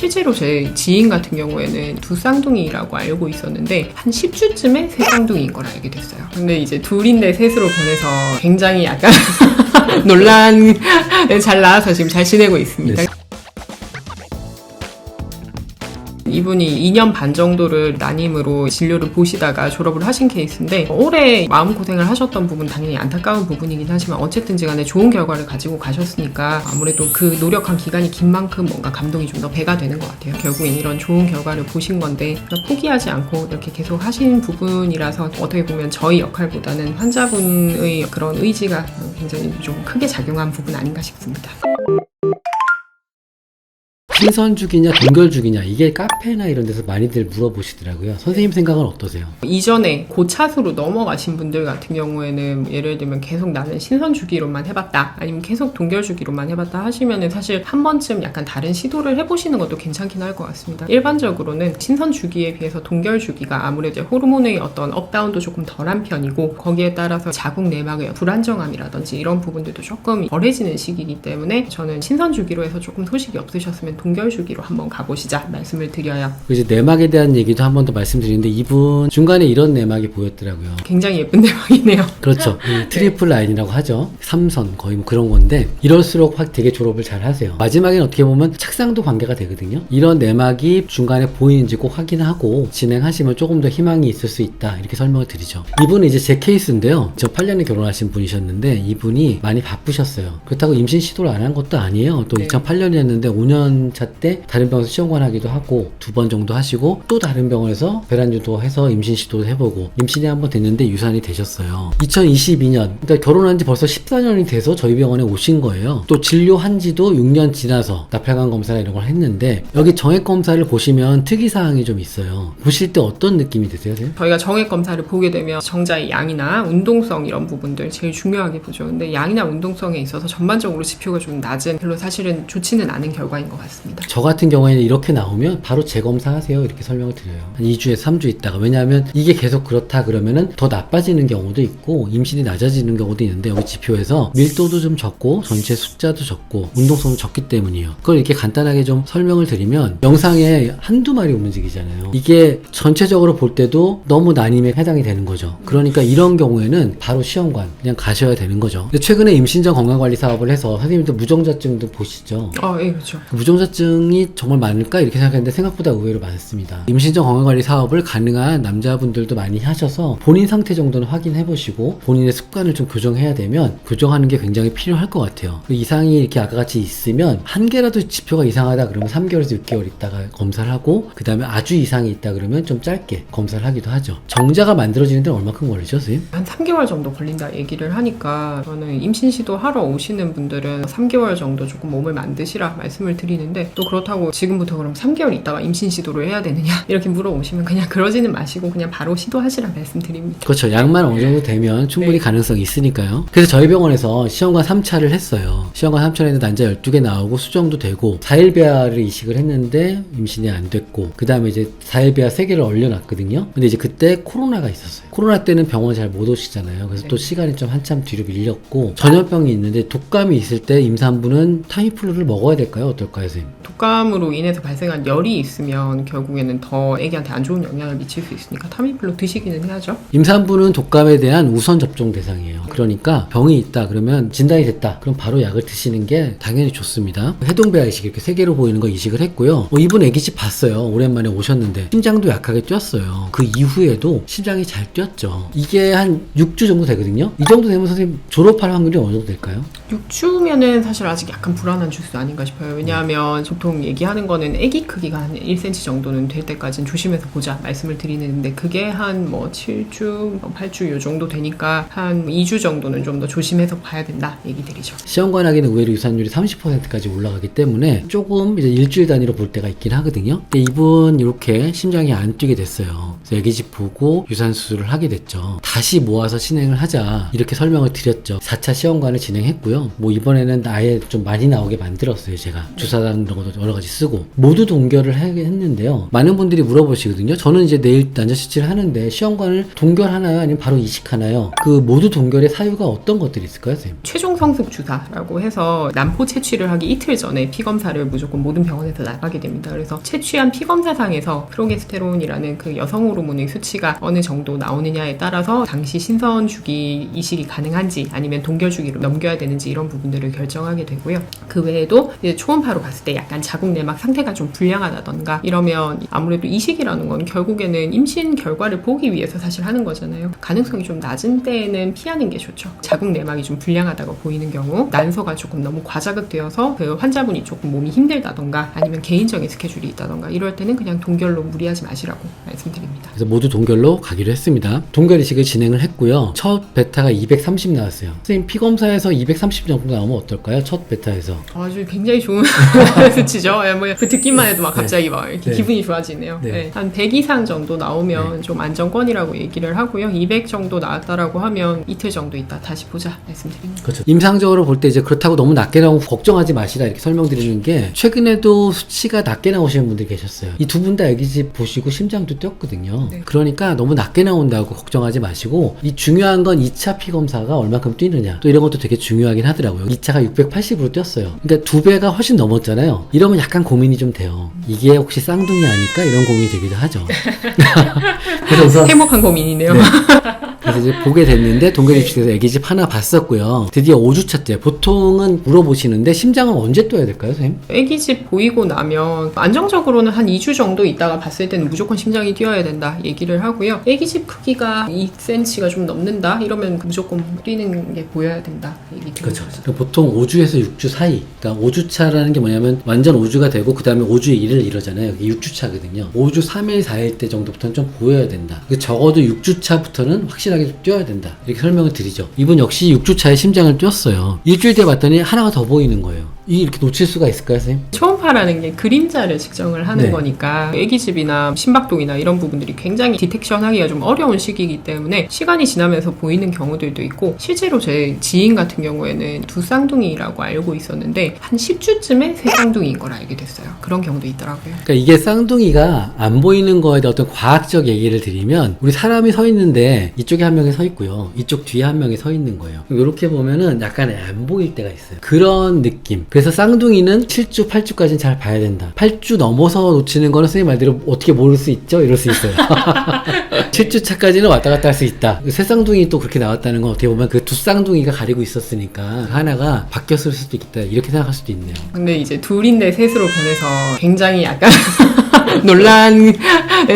실제로 제 지인 같은 경우에는 두 쌍둥이라고 알고 있었는데 한 10주쯤에 세 쌍둥이인 걸 알게 됐어요. 근데 이제 둘인데 셋으로 변해서 굉장히 약간 논란을 잘 나와서 지금 잘 지내고 있습니다. 네. 이분이 2년 반 정도를 난임으로 진료를 보시다가 졸업을 하신 케이스인데 오래 마음고생을 하셨던 부분 당연히 안타까운 부분이긴 하지만 어쨌든지 간에 좋은 결과를 가지고 가셨으니까 아무래도 그 노력한 기간이 긴 만큼 뭔가 감동이 좀 더 배가 되는 것 같아요. 결국엔 이런 좋은 결과를 보신 건데 포기하지 않고 이렇게 계속 하신 부분이라서 어떻게 보면 저희 역할보다는 환자분의 그런 의지가 굉장히 좀 크게 작용한 부분 아닌가 싶습니다. 신선죽이냐 동결죽이냐 이게 카페나 이런 데서 많이들 물어보시더라고요. 선생님 생각은 어떠세요? 이전에 고차수로 넘어가신 분들 같은 경우에는 예를 들면 계속 나는 신선 주기로만 해봤다 아니면 계속 동결 주기로만 해봤다 하시면은 사실 한 번쯤 약간 다른 시도를 해보시는 것도 괜찮긴 할 것 같습니다. 일반적으로는 신선 주기에 비해서 동결 주기가 아무래도 호르몬의 어떤 업다운도 조금 덜한 편이고 거기에 따라서 자궁 내막의 불안정함이라든지 이런 부분들도 조금 덜해지는 시기이기 때문에 저는 신선 주기로 해서 조금 소식이 없으셨으면 동결 주기로 한번 가보시자 말씀을 드려요. 그 이제 내막에 대한 얘기도 한 번 더 말씀드리는데 이분 중간에 이런 내막이 보였더라고요. 굉장히 예쁜 내막이네요. 그렇죠. 이 트리플 라인이라고 하죠. 삼선 거의 뭐 그런 건데 이럴수록 확 되게 졸업을 잘 하세요. 마지막에는 어떻게 보면 착상도 관계가 되거든요. 이런 내막이 중간에 보이는지 꼭 확인하고 진행하시면 조금 더 희망이 있을 수 있다 이렇게 설명을 드리죠. 이분은 이제 제 케이스인데요. 저 8년에 결혼하신 분이셨는데 이분이 많이 바쁘셨어요. 그렇다고 임신 시도를 안 한 것도 아니에요. 또 네. 2008년이었는데 5년 차 때 다른 병원에서 시험관 하기도 하고 두 번 정도 하시고 또 다른 병원에서 배란유도 해서 임신 시도도 해보고 임신이 한 번 됐는데 유산이 되셨어요. 2022년 그러니까 결혼한 지 벌써 14년이 돼서 저희 병원에 오신 거예요. 또 진료한 지도 6년 지나서 나팔관 검사나 이런 걸 했는데 여기 정액 검사를 보시면 특이 사항이 좀 있어요. 보실 때 어떤 느낌이 드세요? 저희가 정액 검사를 보게 되면 정자의 양이나 운동성 이런 부분들 제일 중요하게 보죠. 근데 양이나 운동성에 있어서 전반적으로 지표가 좀 낮은 별로 사실은 좋지는 않은 결과인 것 같습니다. 저 같은 경우에는 이렇게 나오면 바로 재검사하세요. 이렇게 설명을 드려요. 한 2주에 3주 있다가. 왜냐하면 이게 계속 그렇다 그러면은 더 나빠지는 경우도 있고 임신이 낮아지는 경우도 있는데 여기 지표에서 밀도도 좀 적고 전체 숫자도 적고 운동성도 적기 때문이에요. 그걸 이렇게 간단하게 좀 설명을 드리면 영상에 한두 마리 움직이잖아요. 이게 전체적으로 볼 때도 너무 난임에 해당이 되는 거죠. 그러니까 이런 경우에는 바로 시험관 그냥 가셔야 되는 거죠. 최근에 임신 전 건강관리 사업을 해서 선생님도 무정자증도 보시죠? 어, 예, 그렇죠. 무정자증 이 정말 많을까 이렇게 생각했는데 생각보다 의외로 많습니다. 임신전 건강관리 사업을 가능한 남자분들도 많이 하셔서 본인 상태 정도는 확인해 보시고 본인의 습관을 좀 교정해야 되면 교정하는 게 굉장히 필요할 것 같아요. 그 이상이 이렇게 아까 같이 있으면 한 개라도 지표가 이상하다 그러면 3개월에서 6개월 있다가 검사를 하고 그 다음에 아주 이상이 있다 그러면 좀 짧게 검사를 하기도 하죠. 정자가 만들어지는 데는 얼마큼 걸리죠, 선생님? 한 3개월 정도 걸린다 얘기를 하니까 저는 임신 시도 하러 오시는 분들은 3개월 정도 조금 몸을 만드시라 말씀을 드리는데 또 그렇다고 지금부터 그럼 3개월 있다가 임신 시도를 해야 되느냐 이렇게 물어보시면 그냥 그러지는 마시고 그냥 바로 시도하시라 말씀드립니다. 그렇죠. 양만 어느 정도 되면 충분히 네. 가능성이 있으니까요. 그래서 저희 병원에서 시험관 3차를 했어요. 시험관 3차를 했는데 난자 12개 나오고 수정도 되고 4일 배아를 이식을 했는데 임신이 안 됐고 그 다음에 이제 4일 배아 3개를 얼려놨거든요. 근데 이제 그때 코로나가 있었어요. 코로나 때는 병원 잘 못 오시잖아요. 그래서 네. 또 시간이 좀 한참 뒤로 밀렸고 전염병이 있는데 독감이 있을 때 임산부는 타미플루를 먹어야 될까요? 어떨까요, 선생님? 독감으로 인해서 발생한 열이 있으면 결국에는 더 애기한테 안 좋은 영향을 미칠 수 있으니까 타미플루 드시기는 해야죠. 임산부는 독감에 대한 우선 접종 대상이에요. 그러니까 병이 있다 그러면 진단이 됐다. 그럼 바로 약을 드시는 게 당연히 좋습니다. 해동배아 이식 이렇게 세 개로 보이는 거 이식을 했고요. 어, 이분 애기집 봤어요. 오랜만에 오셨는데 심장도 약하게 뛰었어요. 그 이후에도 심장이 잘 뛰었죠. 이게 한 6주 정도 되거든요. 이 정도 되면 선생님 졸업할 확률이 어느 정도 될까요? 6주면은 사실 아직 약간 불안한 주수 아닌가 싶어요. 왜냐하면 보통 얘기하는 거는 아기 크기가 한 1cm 정도는 될 때까지는 조심해서 보자 말씀을 드리는데 그게 한 뭐 7주, 뭐 8주 요 정도 되니까 한 2주 정도는 좀 더 조심해서 봐야 된다 얘기 드리죠. 시험관하기는 의외로 유산율이 30%까지 올라가기 때문에 조금 이제 일주일 단위로 볼 때가 있긴 하거든요. 근데 이분 이렇게 심장이 안 뛰게 됐어요. 그래서 애기집 보고 유산 수술을 하게 됐죠. 다시 모아서 진행을 하자 이렇게 설명을 드렸죠. 4차 시험관을 진행했고요. 뭐 이번에는 아예 좀 많이 나오게 만들었어요. 제가 주사당 이런 것도 여러 가지 쓰고 모두 동결을 하긴 했는데요. 많은 분들이 물어보시거든요. 저는 이제 내일 난자 실치를 하는데 시험관을 동결하나요? 아니면 바로 이식하나요? 그 모두 동결의 사유가 어떤 것들이 있을까요, 선생님? 최종 성숙 주사라고 해서 난포 채취를 하기 이틀 전에 피 검사를 무조건 모든 병원에서 나가게 됩니다. 그래서 채취한 피 검사상에서 프로게스테론이라는 그 여성 호르몬의 수치가 어느 정도 나오느냐에 따라서 당시 신선 주기 이식이 가능한지 아니면 동결 주기로 넘겨야 되는지 이런 부분들을 결정하게 되고요. 그 외에도 초음파로 봤을 때 약간 자궁 내막 상태가 좀 불량하다던가 이러면 아무래도 이식이라는 건 결국에는 임신 결과를 보기 위해서 사실 하는 거잖아요. 가능성이 좀 낮은 때에는 피하는 게 좋죠. 자궁 내막이 좀 불량하다고 보이는 경우, 난소가 조금 너무 과자극되어서 그 환자분이 조금 몸이 힘들다던가 아니면 개인적인 스케줄이 있다던가 이럴 때는 그냥 동결로 무리하지 마시라고 말씀드립니다. 그래서 모두 동결로 가기로 했습니다. 동결 이식을 진행을 했고요. 첫 베타가 230 나왔어요. 선생님 피 검사에서 230 정도 나오면 어떨까요? 첫 베타에서. 아주 굉장히 좋은 수치죠. 예, 뭐그 듣기만 해도 막 갑자기 막 이렇게 네. 기분이 좋아지네요. 네. 예, 한100 이상 정도 나오면 좀 안정권이라고 얘기를 하고요. 200 정도 나왔다라고 하면 이틀 정도 있다 다시 보자 말씀드립니다. 그렇죠. 임상적으로 볼 때 이제 그렇다고 너무 낮게 나오면 걱정하지 마시라 이렇게 설명드리는 게 최근에도 수치가 낮게 나오시는 분들이 계셨어요. 이 두 분 다 애기집 보시고 심장도 뛰었거든요. 네. 그러니까 너무 낮게 나온다고 걱정하지 마시고 이 중요한 건 2차 피 검사가 얼마큼 뛰느냐 또 이런 것도 되게 중요하긴 하더라고요. 2차가 680으로 뛰었어요. 그러니까 두 배가 훨씬 넘었잖아요. 이러면 약간 고민이 좀 돼요. 이게 혹시 쌍둥이 아닐까 이런 고민이 되기도 하죠. 그래서 우선 행복한 고민이네요. 네. 그래서 이제 보게 됐는데 동결입식에서 애기집 하나 봤었고요. 드디어 5주차 때 보통은 물어보시는데 심장은 언제 떠야 될까요, 선생님? 애기집 보이고 나면 안정적으로는 한 2주 정도 있다가 봤을 때는 무조건 심장이 뛰어야 된다 얘기를 하고요. 애기집 크기가 2cm가 좀 넘는다 이러면 무조건 뛰는 게 보여야 된다 얘기. 그렇죠. 그러니까 보통 5주에서 6주 사이. 그러니까 5주차라는 게 뭐냐면 완전 5주가 되고 그 다음에 5주에 1을 이러잖아요. 이게 6주차거든요. 5주 3일, 4일 때 정도부터는 좀 보여야 된다. 그 적어도 6주차부터는 확실하게 좀 뛰어야 된다. 이렇게 설명을 드리죠. 이분 역시 6주차에 심장을 뛰었어요. 일주일 뒤에 봤더니 하나가 더 보이는 거예요. 이 이렇게 놓칠 수가 있을까요, 선생님? 초음파라는 게 그림자를 측정을 하는 네. 거니까 애기집이나 심박동이나 이런 부분들이 굉장히 디텍션하기가 좀 어려운 시기이기 때문에 시간이 지나면서 보이는 경우들도 있고 실제로 제 지인 같은 경우에는 두 쌍둥이라고 알고 있었는데 한 10주쯤에 세 쌍둥이인 걸 알게 됐어요. 그런 경우도 있더라고요. 그러니까 이게 쌍둥이가 안 보이는 거에 대한 어떤 과학적 얘기를 드리면 우리 사람이 서 있는데 이쪽에 한 명이 서 있고요. 이쪽 뒤에 한 명이 서 있는 거예요. 이렇게 보면은 약간 안 보일 때가 있어요. 그런 느낌. 그래서 쌍둥이는 7주, 8주까지는 잘 봐야 된다. 8주 넘어서 놓치는 거는 선생님 말대로 어떻게 모를 수 있죠? 이럴 수 있어요. 7주 차까지는 왔다 갔다 할 수 있다. 새 쌍둥이 또 그렇게 나왔다는 건 어떻게 보면 그 두 쌍둥이가 가리고 있으니까 하나가 바뀌었을 수도 있겠다. 이렇게 생각할 수도 있네요. 근데 이제 둘인데 셋으로 변해서 굉장히 약간 논란에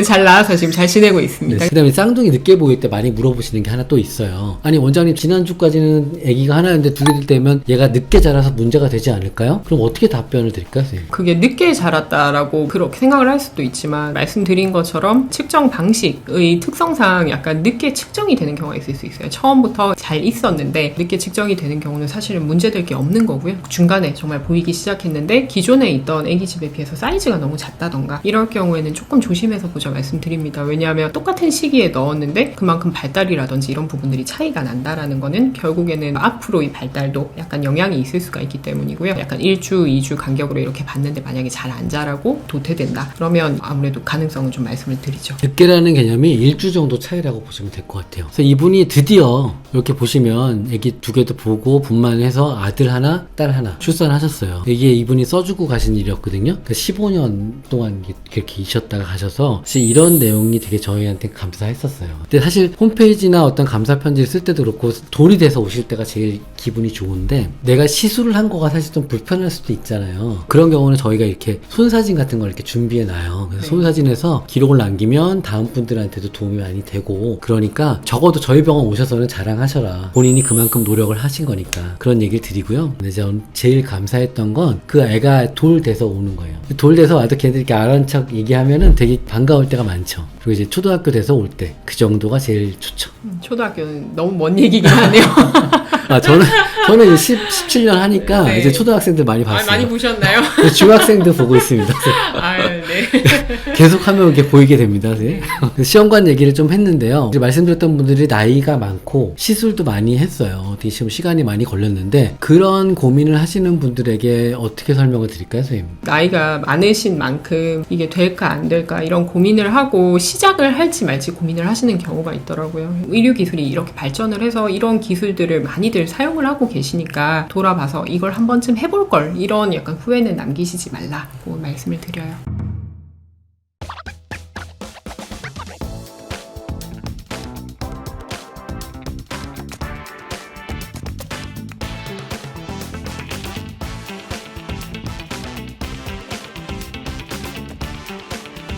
잘 나와서 지금 잘 지내고 있습니다. 네, 그다음에 쌍둥이 늦게 보일 때 많이 물어보시는 게 하나 또 있어요. 아니 원장님 지난주까지는 아기가 하나였는데 두개 되면 얘가 늦게 자라서 문제가 되지 않을까요? 그럼 어떻게 답변을 드릴까요, 선생님? 그게 늦게 자랐다라고 그렇게 생각을 할 수도 있지만 말씀드린 것처럼 측정 방식의 특성상 약간 늦게 측정이 되는 경우가 있을 수 있어요. 처음부터 잘 있었는데 늦게 측정이 되는 경우는 사실은 문제될 게 없는 거고요. 중간에 정말 보이기 시작했는데 기존에 있던 아기집에 비해서 사이즈가 너무 작다던가 이럴 경우에는 조금 조심해서 보자 말씀드립니다. 왜냐하면 똑같은 시기에 넣었는데 그만큼 발달이라든지 이런 부분들이 차이가 난다라는 거는 결국에는 앞으로의 발달도 약간 영향이 있을 수가 있기 때문이고요. 약간 1주, 2주 간격으로 이렇게 봤는데 만약에 잘 안 자라고 도태된다. 그러면 아무래도 가능성은 좀 말씀을 드리죠. 늦게라는 개념이 일주 정도 차이라고 보시면 될 것 같아요. 그래서 이분이 드디어 이렇게 보시면 아기 두 개도 보고 분만해서 아들 하나, 딸 하나 출산하셨어요. 이게 이분이 써주고 가신 일이었거든요. 그 15년 동안 이렇게 계셨다가 가셔서 사실 이런 내용이 되게 저희한테 감사했었어요. 근데 사실 홈페이지나 어떤 감사 편지를 쓸 때도 그렇고 돌이 돼서 오실 때가 제일 기분이 좋은데 내가 시술을 한 거가 사실 좀 불편할 수도 있잖아요. 그런 경우는 저희가 이렇게 손사진 같은 걸 이렇게 준비해 놔요. 그래서 네. 손사진에서 기록을 남기면 다음 분들한테도 도움이 많이 되고 그러니까 적어도 저희 병원 오셔서는 자랑하 셔라. 본인이 그만큼 노력을 하신 거니까 그런 얘기를 드리고요. 근데 제일 감사했던 건 그 애가 돌 돼서 오는 거예요. 돌 돼서 와도 걔들 이렇게 아는 척 얘기하면은 되게 반가울 때가 많죠. 그리고 이제 초등학교 돼서 올 때 그 정도가 제일 좋죠. 음, 초등학교는 너무 먼 얘기긴 하네요. 아, 저는, 저는 이제 10, 17년 하니까 네. 이제 초등학생들 많이 아, 봤어요. 많이 보셨나요? 중학생도 보고 있습니다. 아, 네. 계속 하면 이렇게 보이게 됩니다. 네. 시험관 얘기를 좀 했는데요. 이제 말씀드렸던 분들이 나이가 많고 시술도 많이 했어요. 지금 시간이 많이 걸렸는데 그런 고민을 하시는 분들에게 어떻게 설명을 드릴까요, 선생님? 나이가 많으신 만큼 이게 될까 안 될까 이런 고민을 하고 시작을 할지 말지 고민을 하시는 경우가 있더라고요. 의료 기술이 이렇게 발전을 해서 이런 기술들을 많이들 사용을 하고 계시니까 돌아봐서 이걸 한 번쯤 해볼 걸 이런 약간 후회는 남기시지 말라고 말씀을 드려요.